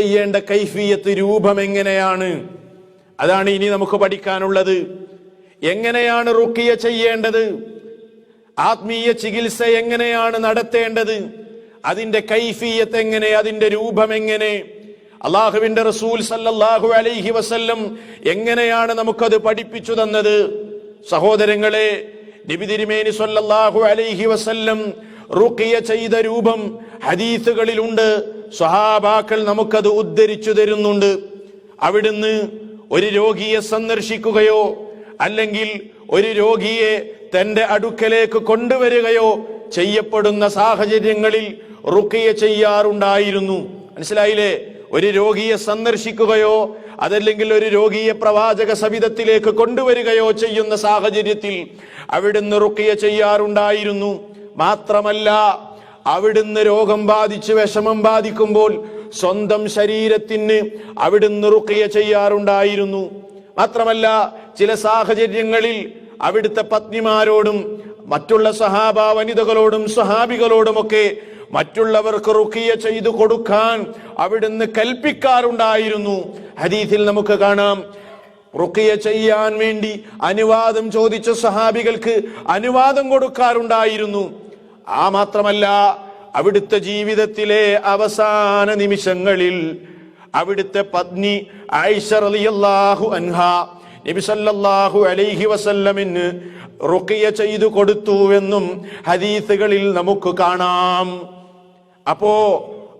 ചെയ്യേണ്ട കൈഫിയത്ത് രൂപം എങ്ങനെയാണ്? അതാണ് ഇനി നമുക്ക് പഠിക്കാനുള്ളത്. എങ്ങനെയാണ് റുക്കിയ ചെയ്യേണ്ടത്? ആത്മീയ ചികിത്സ എങ്ങനെയാണ് നടത്തേണ്ടത്? അതിന്റെ കൈഫിയത്ത് എങ്ങനെ? അതിന്റെ രൂപം എങ്ങനെ? അള്ളാഹുവിന്റെ റസൂൽ സല്ലല്ലാഹു അലൈഹി വസല്ലം എങ്ങനെയാണ് നമുക്കത് പഠിപ്പിച്ചു തന്നത്? സഹോദരങ്ങളെ നബി തിരുമേനി സല്ലല്ലാഹു അലൈഹി വസല്ലം റുക്കിയ ചെയ്ത രൂപം ഹദീസുകളിലുണ്ട്. സ്വഹാബാക്കൾ നമുക്കത് ഉദ്ധരിച്ചു തരുന്നുണ്ട്. അവിടുന്ന് ഒരു രോഗിയെ സന്ദർശിക്കുകയോ അല്ലെങ്കിൽ ഒരു രോഗിയെ തന്റെ അടുക്കലേക്ക് കൊണ്ടുവരികയോ ചെയ്യപ്പെടുന്ന സാഹചര്യങ്ങളിൽ റുക്കിയ ചെയ്യാറുണ്ടായിരുന്നു. മനസ്സിലായില്ലേ? ഒരു രോഗിയെ സന്ദർശിക്കുകയോ അതല്ലെങ്കിൽ ഒരു രോഗിയെ പ്രവാചക സവിധത്തിലേക്ക് കൊണ്ടുവരികയോ ചെയ്യുന്ന സാഹചര്യത്തിൽ അവിടുന്ന് റുക്കിയ ചെയ്യാറുണ്ടായിരുന്നു. മാത്രമല്ല അവിടുന്ന് രോഗം ബാധിച്ച് വിഷമം ബാധിക്കുമ്പോൾ സ്വന്തം ശരീരത്തിന് അവിടുന്ന് റുക്കിയ ചെയ്യാറുണ്ടായിരുന്നു. മാത്രമല്ല ചില സാഹചര്യങ്ങളിൽ അവിടുത്തെ പത്നിമാരോടും മറ്റുള്ള സഹാബ വനിതകളോടും സഹാബികളോടുമൊക്കെ മറ്റുള്ളവർക്ക് റുക്കിയ ചെയ്തു കൊടുക്കാൻ അവിടുന്ന് കൽപ്പിക്കാറുണ്ടായിരുന്നു. ഹദീസിൽ നമുക്ക് കാണാം റുക്കിയ ചെയ്യാൻ വേണ്ടി അനുവാദം ചോദിച്ച സഹാബികൾക്ക് അനുവാദം കൊടുക്കാറുണ്ടായിരുന്നു. ആ മാത്രമല്ല അവിടുത്തെ ജീവിതത്തിലെ അവസാന നിമിഷങ്ങളിൽ അവിടുത്തെ പത്നി ആയിഷ റളിയല്ലാഹു അൻഹ നബിസല്ലാഹു അലൈഹി വസല്ലമിന് റുക്കിയ ചെയ്തു കൊടുത്തുവെന്നും ഹദീസുകളിൽ നമുക്ക് കാണാം. അപ്പോ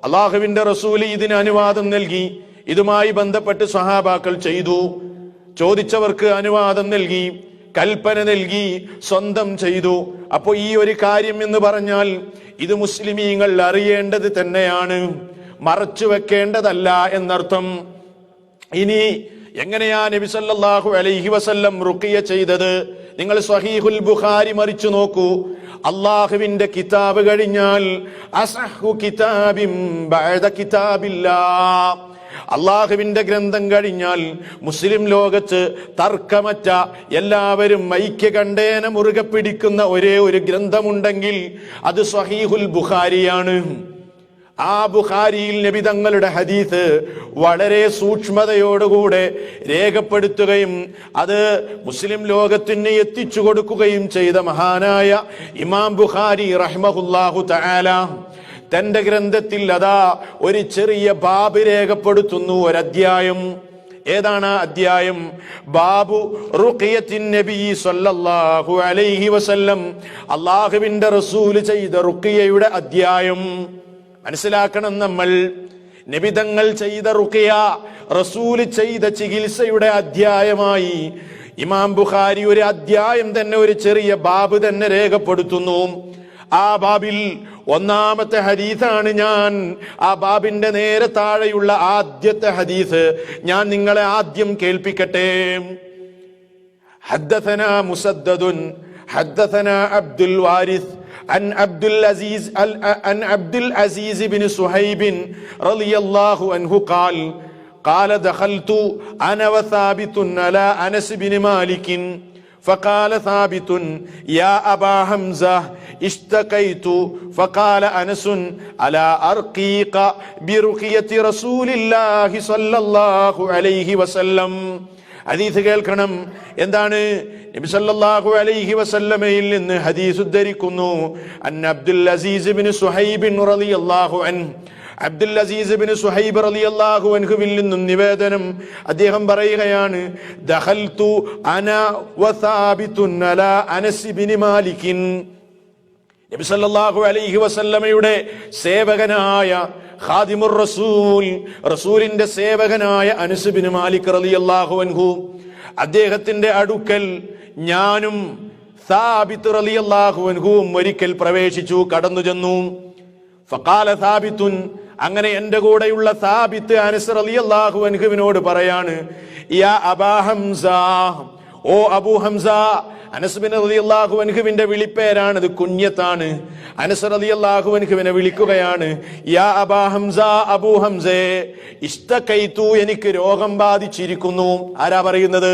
അള്ളാഹുവിന്റെ റസൂൽ ഇതിന് അനുവാദം നൽകി ഇതുമായി ബന്ധപ്പെട്ട് സഹാബാക്കൾ ചെയ്തു. ചോദിച്ചവർക്ക് അനുവാദം നൽകി. കൽപ്പന നൽകി സ്വന്തം ചെയ്തു. അപ്പോൾ ഈ ഒരു കാര്യം എന്ന് പറഞ്ഞാൽ ഇത് മുസ്ലിമീങ്ങൾ അറിയേണ്ടത് തന്നെയാണ്. മറച്ചു വെക്കേണ്ടതല്ല എന്നർത്ഥം. ഇനി എങ്ങനെയാ നബി സല്ലല്ലാഹു അലൈഹി വസല്ലം റുക്കിയ ചെയ്തത്? നിങ്ങൾ സ്വഹീഹുൽ ബുഖാരി മറിച്ചു നോക്കൂ. അള്ളാഹുവിന്റെ കിതാബ് കഴിഞ്ഞാൽ അസഹു കിതാബിം ബഅദ അള്ളാഹുവിന്റെ ഗ്രന്ഥം കഴിഞ്ഞാൽ മുസ്ലിം ലോകത്ത് തർക്കമറ്റ എല്ലാവരും മൈക്ക് കണ്ടേന മുറുകെ പിടിക്കുന്ന ഒരേ ഒരു ഗ്രന്ഥമുണ്ടെങ്കിൽ അത് സഹീഹുൽ ബുഖാരിയാണ്. ആ ബുഖാരിയിൽ നബി തങ്ങളുടെ ഹദീസ് വളരെ സൂക്ഷ്മതയോടുകൂടെ രേഖപ്പെടുത്തുകയും അത് മുസ്ലിം ലോകത്തിന് എത്തിച്ചു കൊടുക്കുകയും ചെയ്ത മഹാനായ ഇമാം ബുഖാരി റഹ്മഹുല്ലാഹു തആല. തന്റെ ഗ്രന്ഥത്തിൽ അതാ ഒരു ചെറിയ ബാബ് രേഖപ്പെടുത്തുന്നു ഒരധ്യായം. ഏതാണ് അധ്യായം? ബാബു അലൈഹി വസല്ലം. അള്ളാഹുവിന്റെ റസൂൽ ചെയ്ത റുഖിയയുടെ അധ്യായം. മനസ്സിലാക്കണം നമ്മൾ. നിബിതങ്ങൾ ചെയ്ത റുഖിയ റസൂൽ ചെയ്ത ചികിത്സയുടെ അധ്യായമായി. ഇമാം ബുഖാരി ഒരു അധ്യായം തന്നെ ഒരു ചെറിയ ബാബ് തന്നെ രേഖപ്പെടുത്തുന്നു. ആ ബാബിൽ ഒന്നാമത്തെ ഹദീസാണ് ഞാൻ ആ ബാബിന്റെ നേരെ താഴെയുള്ള ആദ്യത്തെ ഹദീസ് ഞാൻ നിങ്ങളെ ആദ്യം കേൾപ്പിക്കട്ടെ حدثنا مسدد حدثنا عبد الوارث عن عبد العزيز عن عبد العزيز بن صهيب رضي الله عنه قال قال دخلت انا وثابت على انس بن مالك فقال ثابت يا ابا حمزه اشتكيت فقال انس الا ارقيك برقيه رسول الله صلى الله عليه وسلم ഹദീസ് കേൾക്കണം എന്താണ് നബി സല്ലല്ലാഹു അലൈഹി വസല്ലമയിൽ നിന്ന് ഹദീസ് ഉദ്ധരിക്കുന്നു അൻ അബ്ദുൽ അസീസ് ബിൻ സുഹൈബ് റളിയല്ലാഹു അൻഹു അബ്ദുൽ അസീസ് ബിൻ സുഹൈബ് റളിയല്ലാഹു അൻഹുവിൽ നിന്നും നിവേദനം അദ്ദേഹം പറയുകയാണ് ദഹൽതു അന വസാബിതുൻ അലാ അനസ് ബിൻ മാലിക്കിൻ. നബി സല്ലല്ലാഹു അലൈഹി വസല്ലമയുടെ സേവകനായ ഖാദിമുർ റസൂൽ റസൂലിന്റെ സേവകനായ അനസ് ബിൻ മാലിക് റളിയല്ലാഹു അൻഹു അദ്ദേഹത്തിന്റെ അടുക്കൽ ഞാനും സാബിത്ത് റളിയല്ലാഹു അൻഹുവും ഒരിക്കൽ പ്രവേശിച്ചു കടന്നു ചെന്നു ഫഖാല സാബിത്തുൻ അങ്ങനെ എന്റെ കൂടെയുള്ള സാബിത്ത് അനസർ അലി അള്ളാഹു അൻഹുവിനോട് പറയാണ് യാ അബാ ഓ അബൂ ഹംസ അനസ് ബിൻ റളിയല്ലാഹു അൻഹുവിന്റെ വിളിപ്പേരാണ് ഇത് കുഞ്ഞത്താണ്. അനസ് റളിയല്ലാഹു അൻഹുവിനെ വിളിക്കുകയാണ് യാ അബാ ഹംസ അബൂ ഹംസേ ഇഷ്ടക്കൈത്തു എനിക്ക് രോഗം ബാധിച്ചിരിക്കുന്നു. ആരാ പറയുന്നത്?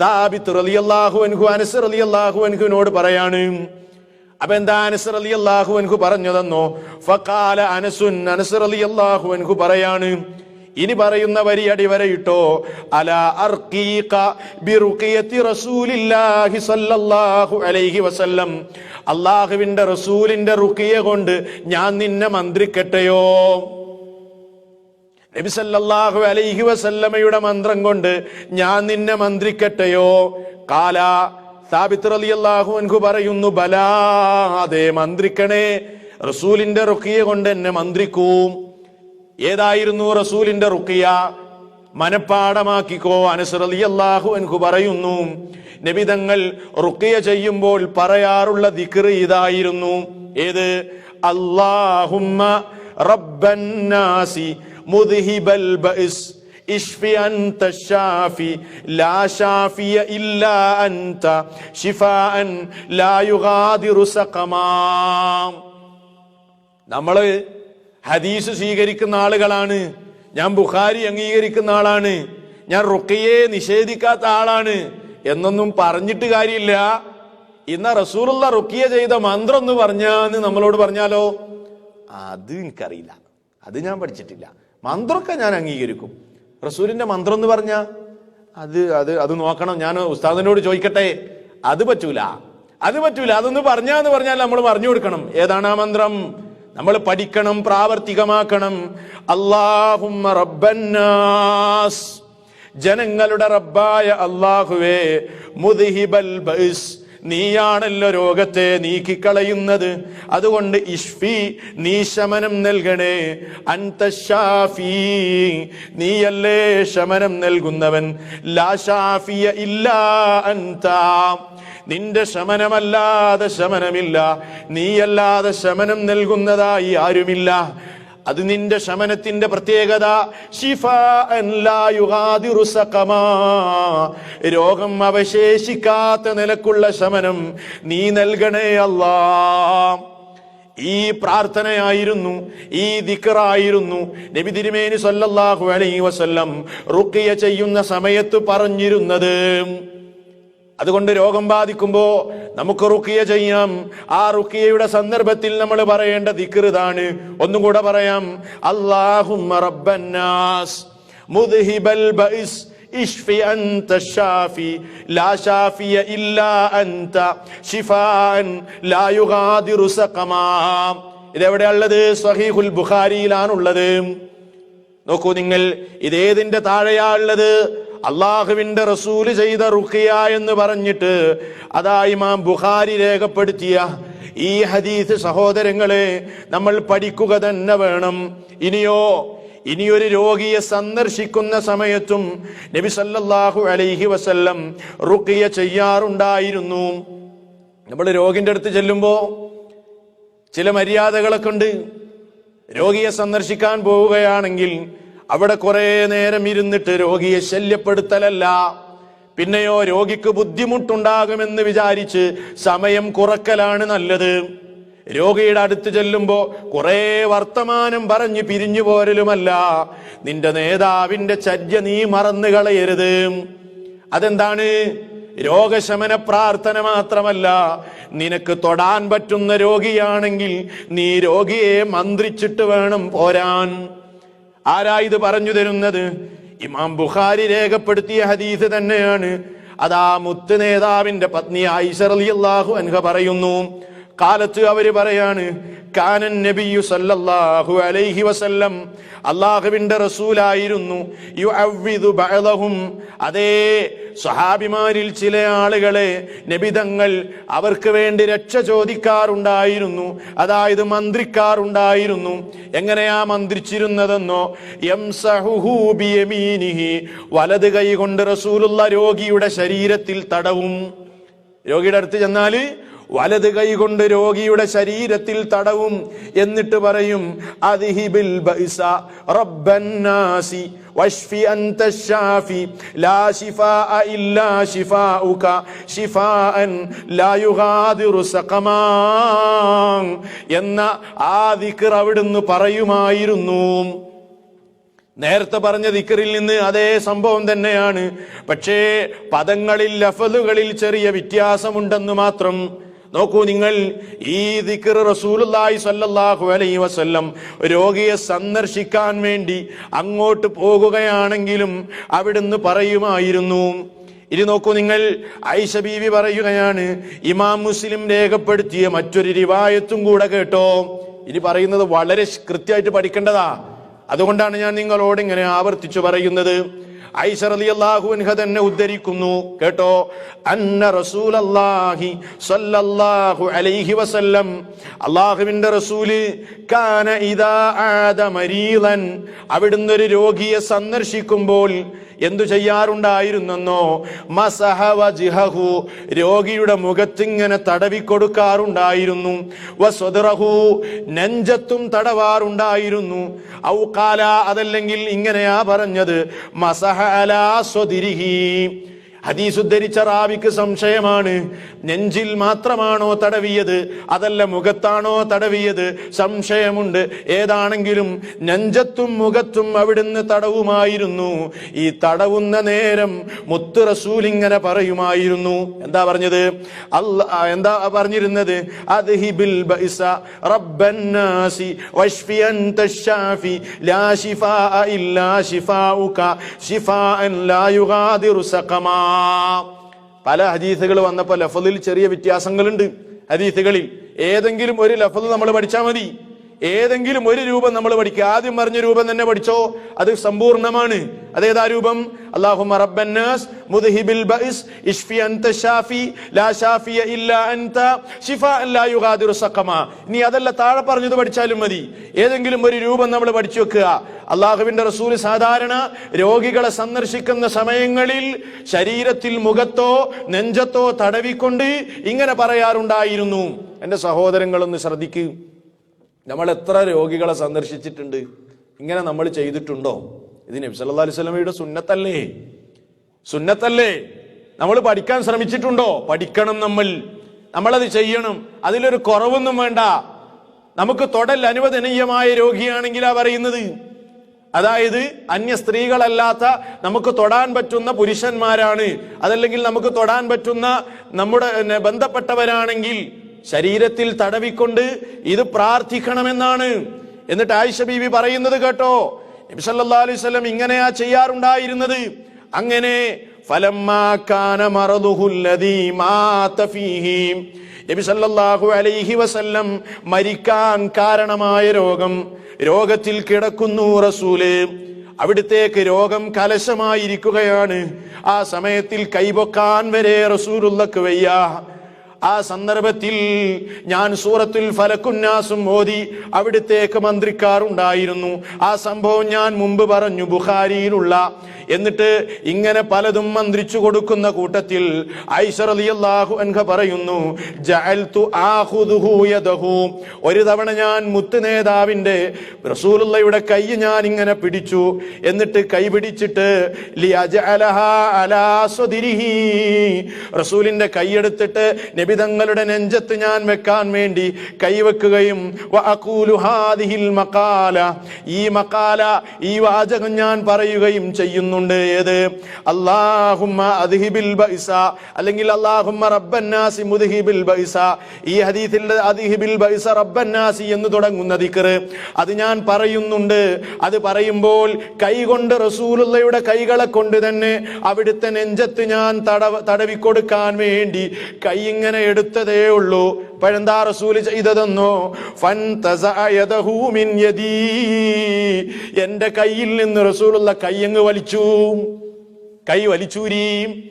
സാബിത്ത് റളിയല്ലാഹു അൻഹു അനസ് റളിയല്ലാഹു അൻഹുവിനോട് പറയാണ് അപ്പൊ എന്താ അനസർ അലി അള്ളാഹു അൻഹു പറഞ്ഞതെന്നോ? ഫക്കാല അനസുൻ അനസർ അലി അള്ളാഹു അൻഹു പറയാണ് ഇനി പറയുന്ന വരി അടിവരയിട്ടോ അല അലൈഹി വസല്ലം. അള്ളാഹുവിന്റെ റസൂലിന്റെ റുക്കിയ കൊണ്ട് ഞാൻ നിന്നെ മന്ത്രിക്കട്ടെയോ? നബിസല്ലാഹു അലൈഹി വസല്ലമയുടെ മന്ത്രം കൊണ്ട് ഞാൻ നിന്നെ മന്ത്രിക്കട്ടെയോ? കാല സാബിത്ത് റളിയല്ലാഹു അൻഹു പറയുന്നു മന്ത്രിക്കണേ റസൂലിന്റെ റുക്കിയ കൊണ്ട് എന്നെ മന്ത്രിക്കും. ഏതായിരുന്നു റസൂലിന്റെ റുക്കിയ മനപ്പാടമാക്കിക്കോ അനസ് അള്ളാഹു അൻഹു പറയുന്നു. നബിതങ്ങൾ റുക്കിയ ചെയ്യുമ്പോൾ പറയാറുള്ള ദിക്ർ ഇതായിരുന്നു. ഏത്? അല്ലാഹുമ്മ റബ്ബന്നാസി മുദ്ഹിബൽ ബഇസ് اشفي أنت الشافي لا شافي إلا أنت شفاء لا يغادر سقما നമ്മള് ഹദീസ് സ്വീകരിക്കുന്ന ആളുകളാണ് ഞാൻ ബുഖാരി അംഗീകരിക്കുന്ന ആളാണ് ഞാൻ റുക്കയെ നിഷേധിക്കാത്ത ആളാണ് എന്നൊന്നും പറഞ്ഞിട്ട് കാര്യമില്ല ഇന്ന റസൂലുള്ള റുക്കിയ ചെയ്ത മന്ത്രം എന്ന് പറഞ്ഞാന്ന് നമ്മളോട് പറഞ്ഞാലോ അത് എനിക്കറിയില്ല അത് ഞാൻ പഠിച്ചിട്ടില്ല മന്ത്രമൊക്കെ ഞാൻ അംഗീകരിക്കും റസൂലിന്റെ മന്ത്രം എന്ന് പറഞ്ഞ? അത് അത് അത് നോക്കണം. ഞാൻ ഉസ്താദിനോട് ചോദിക്കട്ടെ? അത് പറ്റൂല. അത് പറ്റൂല. അതൊന്ന് പറഞ്ഞാന്ന് പറഞ്ഞാൽ നമ്മൾ പറഞ്ഞു കൊടുക്കണം. ഏതാണ് ആ മന്ത്രം? നമ്മൾ പഠിക്കണം പ്രാവർത്തികമാക്കണം. അള്ളാഹുമ്മ റബ്ബന്നാസ്. ജനങ്ങളുടെ റബ്ബായ അള്ളാഹുവേ മുദ്ഹിബൽ ബൈസ് നീയാണല്ലോ രോഗത്തെ നീക്കിക്കളയുന്നത്. അതുകൊണ്ട് ഇഷ്ഫി നീ ശമനം നൽകണേ. അന്തഷാഫി നീയല്ലേ ശമനം നൽകുന്നവൻ. ലാഷാഫിയ ഇല്ല അന്ത നിന്റെ ശമനമല്ലാതെ ശമനമില്ല. നീയല്ലാതെ ശമനം നൽകുന്നതായി ആരുമില്ല. അത് നിന്റെ ശമനത്തിന്റെ പ്രത്യേകത. രോഗം അവശേഷിക്കാത്ത നിലക്കുള്ള ശമനം നീ നൽകണേ അല്ലാ. ഈ പ്രാർത്ഥനയായിരുന്നു ഈ ദിക്കറായിരുന്നു നബി തിരുമേനി സല്ലല്ലാഹു അലൈഹി വസല്ലം റുക്കിയ ചെയ്യുന്ന സമയത്ത് പറഞ്ഞിരുന്നത്. അതുകൊണ്ട് രോഗം ബാധിക്കുമ്പോൾ നമുക്ക് റുക്കിയ ചെയ്യാം. ആ റുക്കിയയുടെ സന്ദർഭത്തിൽ നമ്മൾ പറയേണ്ട ദിക്കൃതാണ് ഒന്നും കൂടെ പറയാം. അല്ലാഹുമ്മ റബ്ബന്നാസ് മുദ്ഹിബൽ ബൈസ് യുഗാദിറു സഖമാ. ഇതെവിടെയുള്ളത്? സ്വഹീഹുൽ ബുഖാരിയിലാണുള്ളത്. നോക്കൂ നിങ്ങൾ ഇതേതിന്റെ താഴെയാ ഉള്ളത്? അള്ളാഹുവിന്റെ റസൂൽ ചെയ്ത റുഖിയ എന്ന് പറഞ്ഞിട്ട് അതാ ഇമാം ബുഖാരി രേഖപ്പെടുത്തിയ ഈ ഹദീസ് സഹോദരങ്ങളെ നമ്മൾ പഠിക്കുക തന്നെ വേണം. ഇനിയോ ഇനിയൊരു രോഗിയെ സന്ദർശിക്കുന്ന സമയത്തും നബി സല്ലല്ലാഹു അലൈഹി വസല്ലം റുഖിയ ചെയ്യാറുണ്ടായിരുന്നു. നമ്മൾ രോഗിന്റെ അടുത്ത് ചെല്ലുമ്പോ ചില മര്യാദകളൊക്കെ ഉണ്ട്. രോഗിയെ സന്ദർശിക്കാൻ പോവുകയാണെങ്കിൽ അവിടെ കുറെ നേരം ഇരുന്നിട്ട് രോഗിയെ ശല്യപ്പെടുത്തലല്ല. പിന്നെയോ രോഗിക്ക് ബുദ്ധിമുട്ടുണ്ടാകുമെന്ന് വിചാരിച്ച് സമയം കുറക്കലാണ് നല്ലത്. രോഗിയുടെ അടുത്ത് ചെല്ലുമ്പോ കുറെ വർത്തമാനം പറഞ്ഞ് പിരിഞ്ഞു പോരലുമല്ല. നിന്റെ നേതാവിന്റെ ചര്യ നീ മറന്നു കളയരുത്. അതെന്താണ്? രോഗശമന പ്രാർത്ഥന മാത്രമല്ല. നിനക്ക് തൊടാൻ പറ്റുന്ന രോഗിയാണെങ്കിൽ നീ രോഗിയെ മന്ത്രിച്ചിട്ട് വേണം പോരാൻ. ആരാ ഇത് പറഞ്ഞു തരുന്നത്? ഇമാം ബുഖാരി രേഖപ്പെടുത്തിയ ഹദീസ് തന്നെയാണ്. അതാ മുത്ത് നേതാവിന്റെ പത്നി ആയിഷ അള്ളാഹു അൻഹ പറയുന്നു കാലത്ത് അവർ പറയാണ് കാനൻ നബിയു സല്ലല്ലാഹു അലൈഹി വസല്ലം അള്ളാഹുവിന്റെ റസൂലായിരുന്നു ബഅലഹും അതേ സ്വഹാബിമാരിൽ ചില ആളുകളെ നബിതങ്ങൾ അവർക്ക് വേണ്ടി രക്ഷ ചോദിക്കാറുണ്ടായിരുന്നു അതായത് മന്ത്രിക്കാറുണ്ടായിരുന്നു. എങ്ങനെയാ മന്ത്രിച്ചിരുന്നതെന്നോ വലത് കൈ കൊണ്ട് റസൂലുള്ള രോഗിയുടെ ശരീരത്തിൽ തടവും. രോഗിയുടെ അടുത്ത് ചെന്നാൽ വലത് കൈകൊണ്ട് രോഗിയുടെ ശരീരത്തിൽ തടവും എന്നിട്ട് പറയും അതിഹിബിൽ ബൈസ റബ്ബന്നാസി വഷ്ഫി അൻത ഷാഫി ലാ ശിഫാഅ ഇല്ലാ ശിഫാഉക ശിഫാഅൻ ലാ യുഗാദിറു സഖമാ എന്ന ആ ദിക്ർ അവിടുന്ന് പറയുമായിരുന്നു. നേരത്തെ പറഞ്ഞ ദിക്കറിൽ നിന്ന് അതേ സംഭവം തന്നെയാണ്. പക്ഷേ പദങ്ങളിൽ ലഫലുകളിൽ ചെറിയ വ്യത്യാസമുണ്ടെന്ന് മാത്രം നോക്കൂ നിങ്ങൾ ഈ ദിക്ർ റസൂലുള്ളാഹി സല്ലാഹു അലൈ വസ്ല്ലം രോഗിയെ സന്ദർശിക്കാൻ വേണ്ടി അങ്ങോട്ട് പോകുകയാണെങ്കിലും അവിടുന്ന് പറയുമായിരുന്നു. ഇനി നോക്കൂ നിങ്ങൾ ഐഷ ബീവി പറയുകയാണ് ഇമാം മുസ്ലിം രേഖപ്പെടുത്തിയ മറ്റൊരു രിവായത്തും കൂടെ കേട്ടോ. ഇനി പറയുന്നത് വളരെ കൃത്യമായിട്ട് പഠിക്കേണ്ടതാ. അതുകൊണ്ടാണ് ഞാൻ നിങ്ങളോട് ഇങ്ങനെ ആവർത്തിച്ചു പറയുന്നത്. ഐഷ റളിയല്ലാഹു അൻഹ തന്നെ ഉദ്ധരിക്കുന്നു. കേട്ടോ? അന്ന റസൂലല്ലാഹി സ്വല്ലല്ലാഹു അലൈഹി വസല്ലം. അള്ളാഹുവിന്റെ റസൂൽ കാന ഇദാ ആദ മരീളൻ അവിടുന്ന് ഒരു രോഗിയെ സന്ദർശിക്കുമ്പോൾ എന്തു ചെയ്യാറുണ്ടായിരുന്നെന്നോ? മസഹവ ജിഹഹു രോഗിയുടെ മുഖത്തിങ്ങനെ തടവിക്കൊടുക്കാറുണ്ടായിരുന്നു. വസ്വദറഹു നെഞ്ചത്തും തടവാറുണ്ടായിരുന്നു. ഔക്കാല അതല്ലെങ്കിൽ ഇങ്ങനെയാ പറഞ്ഞത് മസഹ അലാ സ്വദിരിഹി. ഹദീസ് ഉദ്ധരിച്ച റാവിക്ക് സംശയമാണ്. നെഞ്ചിൽ മാത്രമാണോ തടവിയത്? അതല്ല മുഖത്താണോ തടവിയത്? സംശയമുണ്ട്. ഏതാണെങ്കിലും നെഞ്ചത്തും മുഖത്തും അവിടുന്ന് തടവുമായിരുന്നു. ഈ തടവുന്ന നേരം മുത്ത് റസൂൽ ഇങ്ങനെ പറയുമായിരുന്നു. എന്താ പറഞ്ഞത്? അല്ല എന്താ പറഞ്ഞിരുന്നത്? അദ്ഹിബിൽ ബൈസ റബ്ബന്നാസി ലാ ഇല്ലാ ശിഫാഅൻ ലാ യുഗാദിറു സഖമാ. പല ഹദീസുകൾ വന്നപ്പോൾ ലഫലിൽ ചെറിയ വ്യത്യാസങ്ങളുണ്ട്. ഹദീസുകളിൽ ഏതെങ്കിലും ഒരു ലഫൽ നമ്മൾ പഠിച്ചാൽ മതി. ഏതെങ്കിലും ഒരു രൂപം നമ്മൾ പഠിക്കുക. ആദ്യം പറഞ്ഞ രൂപം തന്നെ പഠിച്ചോ? അത് സമ്പൂർണമാണ് അതേതാ രൂപം? അള്ളാഹു റബ്ബന്നാസ് മുദ്ഹിബിൽ അൻത ഷാഫി ലാ ഷാഫിയ ഇല്ലാ അൻത ലാ യുഗാദിറു സഖമ. ഇനി അതല്ല താഴെ പറഞ്ഞത് പഠിച്ചാലും മതി. ഏതെങ്കിലും ഒരു രൂപം നമ്മൾ പഠിച്ചു വെക്കുക. അള്ളാഹുവിന്റെ റസൂൽ സാധാരണ രോഗികളെ സന്ദർശിക്കുന്ന സമയങ്ങളിൽ ശരീരത്തിൽ മുഖത്തോ നെഞ്ചത്തോ തടവിക്കൊണ്ട് ഇങ്ങനെ പറയാറുണ്ടായിരുന്നു. എന്റെ സഹോദരങ്ങളൊന്ന് ശ്രദ്ധിക്കൂ. നമ്മൾ എത്ര രോഗികളെ സന്ദർശിച്ചിട്ടുണ്ട്? ഇങ്ങനെ നമ്മൾ ചെയ്തിട്ടുണ്ടോ? ഇത് നബി സല്ലല്ലാഹു അലൈഹി വസല്ലമയുടെ സുന്നത്തല്ലേ? സുന്നത്തല്ലേ? നമ്മൾ പഠിക്കാൻ ശ്രമിച്ചിട്ടുണ്ടോ? പഠിക്കണം നമ്മൾ. നമ്മളത് ചെയ്യണം. അതിലൊരു കുറവൊന്നും വേണ്ട. നമുക്ക് തൊടൽ അനുവദനീയമായ രോഗിയാണെങ്കിലാ പറയുന്നത്. അതായത് അന്യ സ്ത്രീകളല്ലാത്ത നമുക്ക് തൊടാൻ പറ്റുന്ന പുരുഷന്മാരാണ്. അതല്ലെങ്കിൽ നമുക്ക് തൊടാൻ പറ്റുന്ന നമ്മുടെ ബന്ധപ്പെട്ടവരാണെങ്കിൽ ശരീരത്തിൽ തടവിക്കൊണ്ട് ഇത് പ്രാർത്ഥിക്കണമെന്നാണ്. എന്നിട്ട് ആയിഷ ബീവി പറയുന്നത് കേട്ടോ. നബി സല്ലല്ലാഹു അലൈഹി വസല്ലം ഇങ്ങനെയാ ചെയ്യാറുണ്ടായിരുന്നത്. അങ്ങനെ അലൈഹി വസല്ലം മരിക്കാൻ കാരണമായ രോഗം രോഗത്തിൽ കിടക്കുന്നു റസൂൽ. അവിടുത്തേക്ക് രോഗം കലശമായിരിക്കുകയാണ്. ആ സമയത്തിൽ കൈപൊക്കാൻ വരെ റസൂലുള്ളക്ക് വയ്യ. ആ സന്ദർഭത്തിൽ ഞാൻ സൂറത്തുൽ ഫലക്കുന്നാസും ഓതി അവിടുത്തേക്ക് മന്ത്രിക്കാറുണ്ടായിരുന്നു ആ സംഭവം ഞാൻ മുമ്പ് പറഞ്ഞു ബുഖാരിയിലുള്ള. എന്നിട്ട് ഇങ്ങനെ പലതും മന്ത്രിച്ചു കൊടുക്കുന്ന കൂട്ടത്തിൽ ഐഷ റളിയല്ലാഹു അൻഹ പറയുന്നു ഒരു തവണ ഞാൻ മുത്ത് നേതാവിന്റെ റസൂലുള്ളയുടെ കൈ ഞാൻ ഇങ്ങനെ പിടിച്ചു. എന്നിട്ട് കൈ പിടിച്ചിട്ട് റസൂലിന്റെ കൈയെടുത്തിട്ട് നബി തങ്ങളുടെ നെഞ്ചത്ത് ഞാൻ വെക്കാൻ വേണ്ടി കൈവെക്കുകയും മഖാല. ഈ മക്കാല ഈ വാചകം ഞാൻ പറയുകയും ചെയ്യുന്നുണ്ട്. ഏത്? അദ്ഹിബിൽ ബൈസ അല്ലെങ്കിൽ അല്ലാഹുമ്മ റബ്ബന്നാസി മുദ്ഹിബിൽ ബൈസ ഈ ഹദീസിൽ അദ്ഹിബിൽ ബൈസ റബ്ബന്നാസി എന്ന് തുടങ്ങുന്ന ദിക്ർ. അത് ഞാൻ പറയുന്നുണ്ട്. അത് പറയുമ്പോൾ കൈകൊണ്ട് റസൂലുള്ളയുടെ കൈകളെ കൊണ്ട് തന്നെ അവിടുത്തെ നെഞ്ചത്ത് ഞാൻ തടവ തടവിക്കൊടുക്കാൻ വേണ്ടി കൈ ഇങ്ങനെ എടുത്തതേ ഉള്ളൂ. പഴന്താ റസൂൽ ചെയ്തതെന്നോ? എന്റെ കയ്യിൽ നിന്ന് റസൂലുള്ള കയ്യങ്ങ് വലിച്ചു. കൈ വലിച്ചൂരി.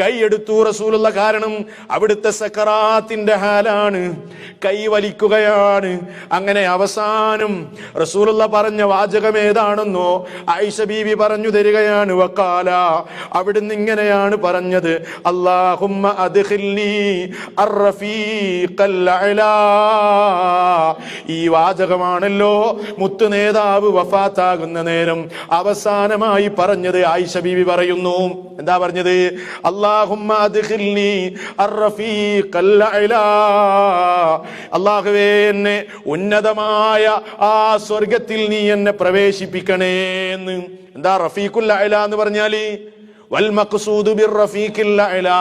കൈ എടുത്തു റസൂലുള്ള കാരണം അവിടുത്തെ സക്കറാത്തിന്റെ ഹാലാണ്. കൈ വലിക്കുകയാണ്. അങ്ങനെ അവസാനം റസൂലുള്ള പറഞ്ഞ വാചകം ഏതാണെന്നോ ആയിഷ ബീവി പറഞ്ഞു തരികയാണ്. വക്കാല അവിടുന്ന് ഇങ്ങനെയാണ് പറഞ്ഞത്. അഅ്ലാ. ഈ വാചകമാണല്ലോ മുത്തു നേതാവ് വഫാത്താകുന്ന നേരം അവസാനമായി പറഞ്ഞത് ആയിഷ ബീവി പറയുന്നു. എന്താ പറഞ്ഞത്? അല്ലാഹുമ്മ അദ്ഖിൽനി അർറഫീഖൽ അഅ്ലാ അല്ലാഹുവേ എന്നെ ഉന്നതമായ ആ സ്വർഗത്തിൽ നീ എന്നെ പ്രവേശിപ്പിക്കണേ എന്ന്. എന്താ റഫീഖുൽ അഅ്ല എന്ന് പറഞ്ഞാൽ? വൽ മഖ്സൂദു ബിർ റഫീഖിൽ അഅ്ലാ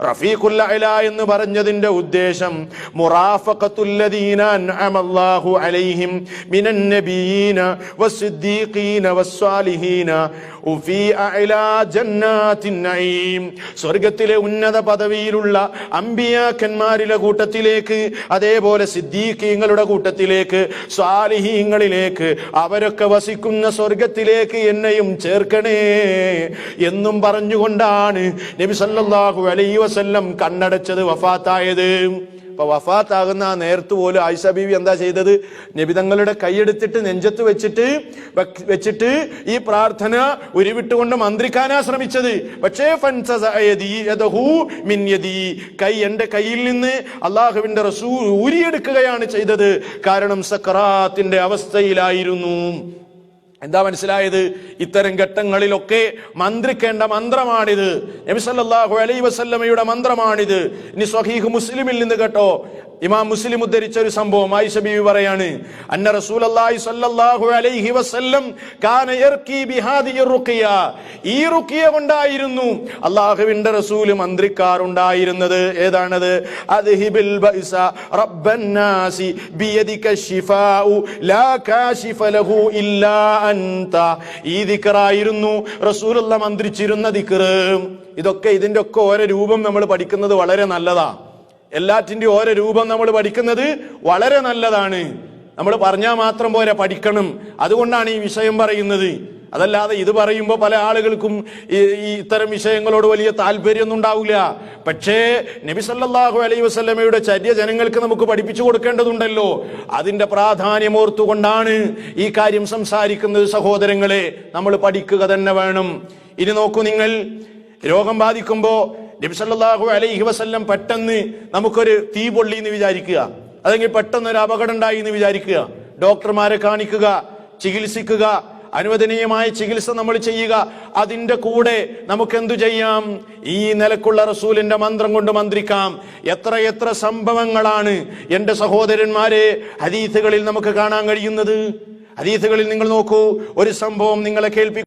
റഫീഖുൽ അല എന്ന് പറഞ്ഞതിന്റെ ഉദ്ദേശം അൻഅമല്ലാഹു അലൈഹിം നബിയീന നഈം. സ്വർഗത്തിലെ ഉന്നത പദവിയിലുള്ള അമ്പിയാക്കന്മാരിലെ കൂട്ടത്തിലേക്ക് അതേപോലെ സിദ്ദീഖീങ്ങളുടെ കൂട്ടത്തിലേക്ക് സ്വാലിഹീങ്ങളിലേക്ക് അവരൊക്കെ വസിക്കുന്ന സ്വർഗത്തിലേക്ക് എന്നെയും ചേർക്കണേ എന്നും പറഞ്ഞുകൊണ്ടാണ് നബി സല്ലല്ലാഹു അലൈഹി വസല്ലം കണ്ണടച്ചത് വഫാത്തായത്. അപ്പൊ വഫാത്താകുന്ന ആ നേരത്ത് പോലും ആയിഷ ബീവി എന്താ ചെയ്തത്? നബിതങ്ങളുടെ കൈയെടുത്തിട്ട് നെഞ്ചത്ത് വെച്ചിട്ട് വെച്ചിട്ട് ഈ പ്രാർത്ഥന ഉരുവിട്ടുകൊണ്ട് മന്ത്രിക്കാനാ ശ്രമിച്ചത്. പക്ഷേ. കൈ എന്റെ കയ്യിൽ നിന്ന് അള്ളാഹുവിന്റെ റസൂ ഊരിയെടുക്കുകയാണ് ചെയ്തത്. കാരണം സക്രാത്തിന്റെ അവസ്ഥയിലായിരുന്നു. എന്താ മനസ്സിലായത്? ഇത്തരം ഘട്ടങ്ങളിലൊക്കെ മന്ത്രിക്കേണ്ട മന്ത്രമാണിത്. നബിസല്ലാഹു അലൈ വസല്ലമയുടെ മന്ത്രമാണിത്. ഇനി സ്വഹീഹ് മുസ്ലിമിൽ നിന്ന് കേട്ടോ. ഇമാം മുസ്ലിം ഉദ്ധരിച്ച ഒരു സംഭവം ആയിഷ ബീവി പറയാണ്. അന്ന റസൂലല്ലാഹി സ്വല്ലല്ലാഹു അലൈഹി വസല്ലം കാന യർക്കി ബിഹാദിയ റുഖിയ. ഈ റുഖിയ കൊണ്ടായിരുന്നു അള്ളാഹുവിന്റെ റസൂൽ മന്ത്രിക്കാറുണ്ടായിരുന്നത് ഏതാണത്? അദ്ഹിബിൽ ബൈസ റബ്ബന്നാസി നാസി ബിയദിക ശിഫാഉ ലാ കാശിഫ ലഹു ഇല്ലാ അൻത. ഈ ദിക്കറായിരുന്നു റസൂലുള്ള മന്ത്രിച്ചിരുന്ന ദിക്കറ്. ഇതൊക്കെ ഇതിന്റെ ഒക്കെ ഓരോ രൂപം നമ്മൾ പഠിക്കുന്നത് വളരെ നല്ലതാ. എല്ലാറ്റിന്റെ ഓരോ രൂപം നമ്മൾ പഠിക്കുന്നത് വളരെ നല്ലതാണ്. നമ്മൾ പറഞ്ഞാൽ മാത്രം പോരെ പഠിക്കണം. അതുകൊണ്ടാണ് ഈ വിഷയം പറയുന്നത്. അതല്ലാതെ ഇത് പറയുമ്പോൾ പല ആളുകൾക്കും ഈ ഇത്തരം വിഷയങ്ങളോട് വലിയ താല്പര്യമൊന്നും ഉണ്ടാവില്ല. പക്ഷേ നബി സല്ലല്ലാഹു അലൈഹി വസല്ലമയുടെ ചര്യ ജനങ്ങൾക്ക് നമുക്ക് പഠിപ്പിച്ചു കൊടുക്കേണ്ടതുണ്ടല്ലോ. അതിന്റെ പ്രാധാന്യം ഓർത്തുകൊണ്ടാണ് ഈ കാര്യം സംസാരിക്കുന്നത് സഹോദരങ്ങളെ. നമ്മൾ പഠിക്കുക തന്നെ വേണം. ഇനി നോക്കൂ നിങ്ങൾ രോഗം ബാധിക്കുമ്പോൾ നബി സല്ലല്ലാഹു അലൈഹി വസല്ലം പെട്ടെന്ന് നമുക്കൊരു തീ പൊള്ളി എന്ന് വിചാരിക്കുക. അല്ലെങ്കിൽ പെട്ടെന്ന് ഒരു അപകടം ഉണ്ടായി എന്ന് വിചാരിക്കുക. ഡോക്ടർമാരെ കാണിക്കുക ചികിത്സിക്കുക അനുവദനീയമായ ചികിത്സ നമ്മൾ ചെയ്യുക. അതിന്റെ കൂടെ നമുക്ക് എന്തു ചെയ്യാം? ഈ നിലക്കുള്ള റസൂലിന്റെ മന്ത്രം കൊണ്ട് മന്ത്രിക്കാം. എത്ര എത്ര സംഭവങ്ങളാണ് എന്റെ സഹോദരന്മാരെ ഹദീസുകളിൽ നമുക്ക് കാണാൻ കഴിയുന്നത്? ഹദീസുകളിൽ നിങ്ങൾ നോക്കൂ ഒരു സംഭവം നിങ്ങളെ കേൾപ്പി